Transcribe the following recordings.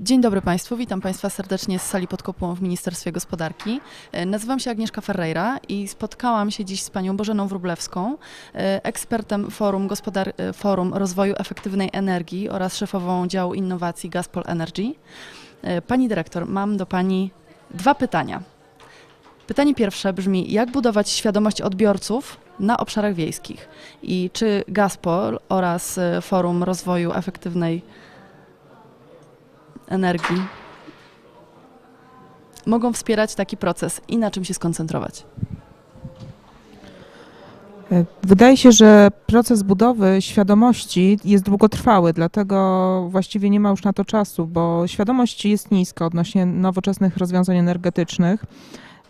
Dzień dobry Państwu, witam Państwa serdecznie z sali pod kopułą w Ministerstwie Gospodarki. E, Nazywam się Agnieszka Ferreira i spotkałam się dziś z panią Bożeną Wróblewską, e, ekspertem Forum, Gospodar- e, Forum Rozwoju Efektywnej Energii oraz szefową działu innowacji Gaspol Energy. Pani dyrektor, mam do pani dwa pytania. Pytanie pierwsze brzmi, jak budować świadomość odbiorców na obszarach wiejskich i czy Gaspol oraz Forum Rozwoju Efektywnej energii mogą wspierać taki proces i na czym się skoncentrować. Wydaje się, że proces budowy świadomości jest długotrwały, dlatego właściwie nie ma już na to czasu, bo świadomość jest niska odnośnie nowoczesnych rozwiązań energetycznych.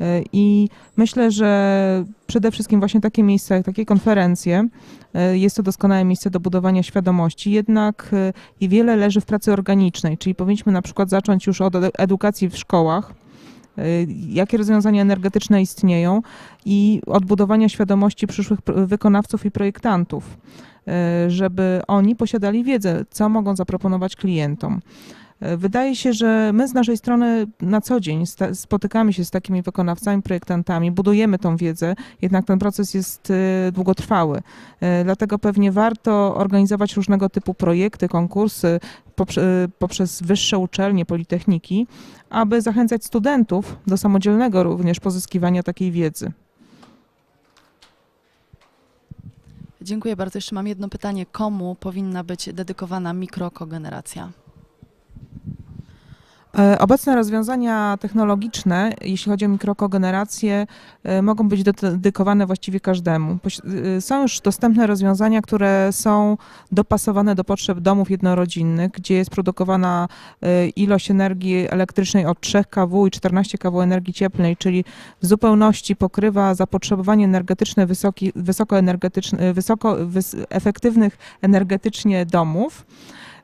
E, I myślę, że przede wszystkim właśnie takie miejsca, takie konferencje, e, jest to doskonałe miejsce do budowania świadomości, jednak e, i wiele leży w pracy organicznej, czyli powinniśmy na przykład zacząć już od edu- edukacji w szkołach, jakie rozwiązania energetyczne istnieją i odbudowania świadomości przyszłych pr- wykonawców i projektantów, żeby oni posiadali wiedzę, co mogą zaproponować klientom. Wydaje się, że my z naszej strony na co dzień spotykamy się z takimi wykonawcami, projektantami, budujemy tą wiedzę, jednak ten proces jest e, długotrwały. E, Dlatego pewnie warto organizować różnego typu projekty, konkursy e, poprzez wyższe uczelnie, politechniki, aby zachęcać studentów do samodzielnego również pozyskiwania takiej wiedzy. Dziękuję bardzo. Jeszcze mam jedno pytanie. Komu powinna być dedykowana mikrokogeneracja? E, Obecne rozwiązania technologiczne, jeśli chodzi o mikrokogenerację, e, mogą być dedykowane właściwie każdemu. E, Są już dostępne rozwiązania, które są dopasowane do potrzeb domów jednorodzinnych, gdzie jest produkowana ilość energii elektrycznej od 3 kW i 14 kW energii cieplnej, czyli w zupełności pokrywa zapotrzebowanie energetyczne wysoki, wysokoenergetyczne, wysoko, wys, efektywnych energetycznie domów.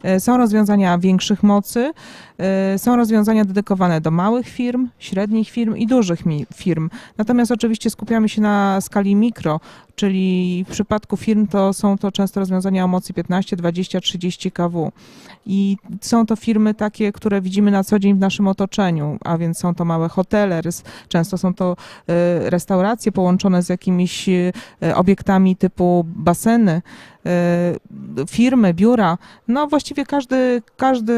E, Są rozwiązania większych mocy, e, są rozwiązania dedykowane do małych firm, średnich firm i dużych firm. Natomiast oczywiście skupiamy się na skali mikro, czyli w przypadku firm to są to często rozwiązania o mocy 15, 20, 30 kW. I są to firmy takie, które widzimy na co dzień w naszym otoczeniu, a więc są to małe hotele, często są to e, restauracje połączone z jakimiś obiektami typu baseny, firmy, biura. No właściwie każdy, każdy,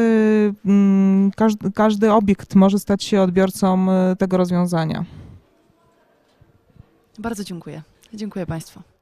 mm, każdy, każdy obiekt może stać się odbiorcą e, tego rozwiązania. Bardzo dziękuję. Dziękuję Państwu.